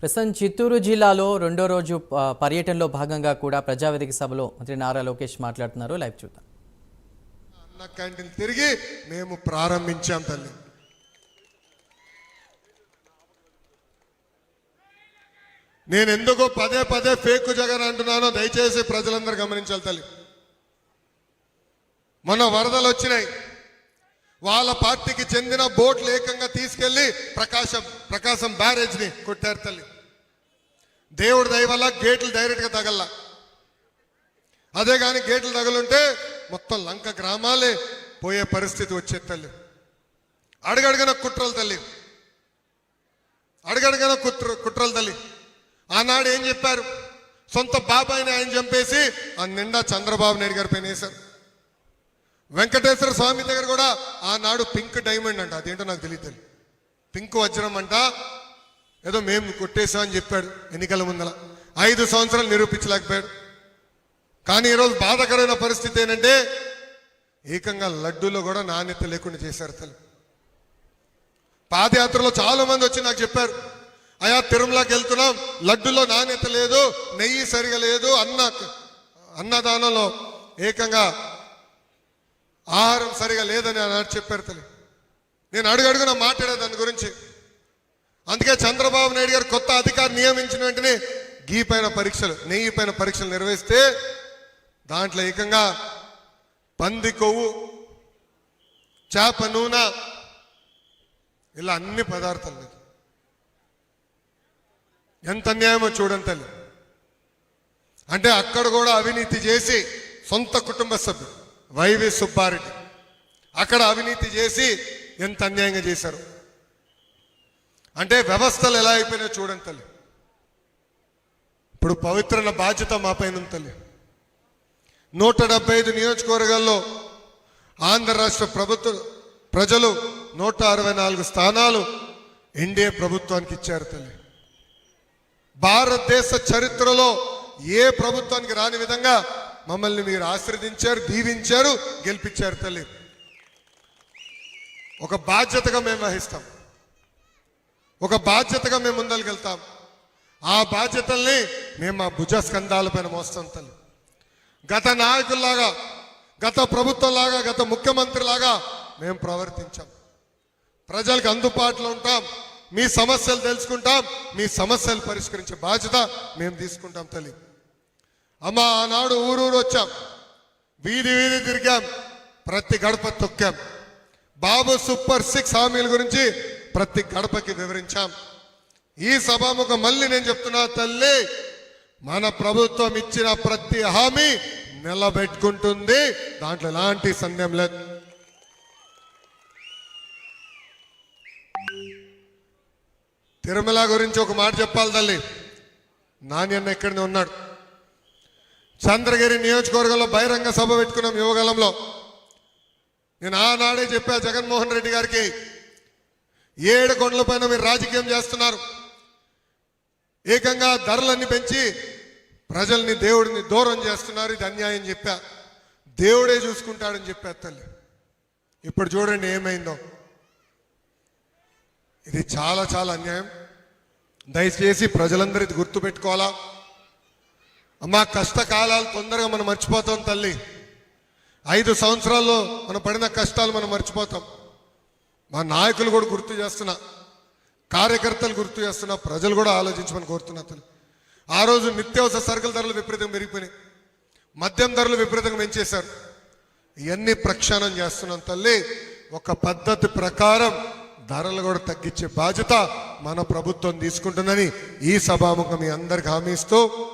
ప్రస్తుతం చిత్తూరు జిల్లాలో రెండో రోజు పర్యటనలో భాగంగా కూడా ప్రజావేదిక సభలో మంత్రి నారా లోకేష్ మాట్లాడుతున్నారు. లైవ్ చూద్దాం. అన్న క్యాంటీన్ తిరిగి మేము ప్రారంభించాం తల్లి. నేను ఎందుకు పదే పదే ఫేక్ జగన్ అంటున్నానో దయచేసి ప్రజలందరూ గమనించాలి తల్లి. మొన్న వరదలు వచ్చినాయి. వాళ్ళ పార్టీకి చెందిన బోట్లు ఏకంగా తీసుకెళ్ళి ప్రకాశం ప్రకాశం బ్యారేజ్ని కొట్టారు తల్లి. దేవుడి దయవల్ల గేట్లు డైరెక్ట్గా తగల. అదే కానీ గేట్లు తగులుంటే మొత్తం లంక గ్రామాలే పోయే పరిస్థితి వచ్చే తల్లి. అడుగడుగున కుట్రలు తల్లి. అడుగడుగున కుట్ర కుట్రలు తల్లి. ఆనాడు ఏం చెప్పారు? సొంత బాబాయిని ఆయన చంపేసి ఆ నిండా చంద్రబాబు నాయుడు గారి పైన వేశారు. వెంకటేశ్వర స్వామి దగ్గర కూడా ఆనాడు పింక్ డైమండ్ అంట. అదేంటో నాకు తెలియదు పింక్ వజ్రం అంట. ఏదో మేము కొట్టేశాం అని చెప్పాడు ఎన్నికల ముందల. ఐదు సంవత్సరాలు నిరూపించలేకపోయాడు. కానీ ఈరోజు బాధకరమైన పరిస్థితి ఏంటంటే ఏకంగా లడ్డూలో కూడా నాణ్యత లేకుండా చేశారు తల్లి. పాదయాత్రలో చాలా మంది వచ్చి నాకు చెప్పారు అయా తిరుమలకి వెళ్తున్నాం. లడ్డులో నాణ్యత లేదు నెయ్యి సరిగా లేదు. అన్న అన్నదానంలో ఏకంగా ఆహారం సరిగా లేదని అన్నాడు చెప్పారు తల్లి. నేను అడుగడుగున మాట్లాడే దాని గురించి. అందుకే చంద్రబాబు నాయుడు గారు కొత్త అధికారి నియమించిన వెంటనే గీ పైన పరీక్షలు నెయ్యి పైన పరీక్షలు నిర్వహిస్తే దాంట్లో ఏకంగా పంది కొవ్వు చేప నూనె ఇలా అన్ని పదార్థాలు ఎంత అన్యాయమో చూడండి తల్లి. అంటే అక్కడ కూడా అవినీతి చేసి సొంత కుటుంబ సభ్యులు వైవి సుబ్బారెడ్డి. అక్కడ అవినీతి చేసి ఎంత అన్యాయంగా చేశారు? అంటే వ్యవస్థలు ఎలా అయిపోయినాయో చూడండి తల్లి. ఇప్పుడు పవిత్రన బాధ్యత మా పైన తల్లి. నూట డెబ్బై ఐదు నియోజకవర్గాల్లో ఆంధ్ర రాష్ట్ర ప్రభుత్వ ప్రజలు నూట అరవై నాలుగు స్థానాలు ఎన్డీఏ ప్రభుత్వానికి ఇచ్చారు తల్లి. భారతదేశ చరిత్రలో ఏ ప్రభుత్వానికి రాని విధంగా మమ్మల్ని మీరు ఆశ్రదించారు దీవించారు గెలిపించారు తల్లి. ఒక బాధ్యతగా మేము వహిస్తాం. ఒక బాధ్యతగా మేము ముందరికెళ్తాం ఆ బాధ్యతల్ని మేము మా భుజ స్కంధాలపైన మోస్తాం తల్లి. గత నాయకుల్లాగా గత ప్రభుత్వంలాగా గత ముఖ్యమంత్రిలాగా మేము ప్రవర్తించాం. ప్రజలకు అందుబాటులో ఉంటాం. మీ సమస్యలు తెలుసుకుంటాం. మీ సమస్యలు పరిష్కరించే బాధ్యత మేము తీసుకుంటాం తల్లి. అమ్మ ఆనాడు ఊరూరు వచ్చాం. వీధి వీధి తిరిగాం. ప్రతి గడప తొక్కాం. బాబు సూపర్ సిక్స్ హామీల గురించి ప్రతి గడపకి వివరించాం. ఈ సభాముఖం మళ్ళీ నేను చెప్తున్నా తల్లి మన ప్రభుత్వం ఇచ్చిన ప్రతి హామీ నిలబెట్టుకుంటుంది. దాంట్లో ఎలాంటి సందేహం లేదు. తిరుమల గురించి ఒక మాట చెప్పాలి తల్లి. నాణ్యన్న ఎక్కడనే ఉన్నాడు. చంద్రగిరి నియోజకవర్గంలో బహిరంగ సభ పెట్టుకున్నాం యువగలంలో నేను ఆనాడే చెప్పా జగన్మోహన్ రెడ్డి గారికి ఏడు కొండల పైన మీరు రాజకీయం చేస్తున్నారు. ఏకంగా ధరలన్నీ పెంచి ప్రజల్ని దేవుడిని దూరం చేస్తున్నారు ఇది అన్యాయం చెప్పా. దేవుడే చూసుకుంటాడని చెప్పా తల్లి. ఇప్పుడు చూడండి ఏమైందో. ఇది చాలా చాలా అన్యాయం. దయచేసి ప్రజలందరూ ఇది గుర్తుపెట్టుకోవాలా? అమ్మా కష్టకాలాలు తొందరగా మనం మర్చిపోతాం తల్లి. ఐదు సంవత్సరాల్లో మనం పడిన కష్టాలు మనం మర్చిపోతాం. మా నాయకులు కూడా గుర్తు చేస్తున్నా కార్యకర్తలు గుర్తు చేస్తున్నా ప్రజలు కూడా ఆలోచించమని కోరుతున్నా తల్లి. ఆ రోజు నిత్యావసర సరుకుల ధరలు విపరీతంగా పెరిగిపోయినాయి. మద్యం ధరలు విపరీతంగా పెంచేశారు. ఇవన్నీ ప్రక్షాళన చేస్తున్నాం తల్లి. ఒక పద్ధతి ప్రకారం ధరలు కూడా తగ్గించే బాధ్యత మన ప్రభుత్వం తీసుకుంటుందని ఈ సభాముఖం మీ అందరికి హామీ ఇస్తూ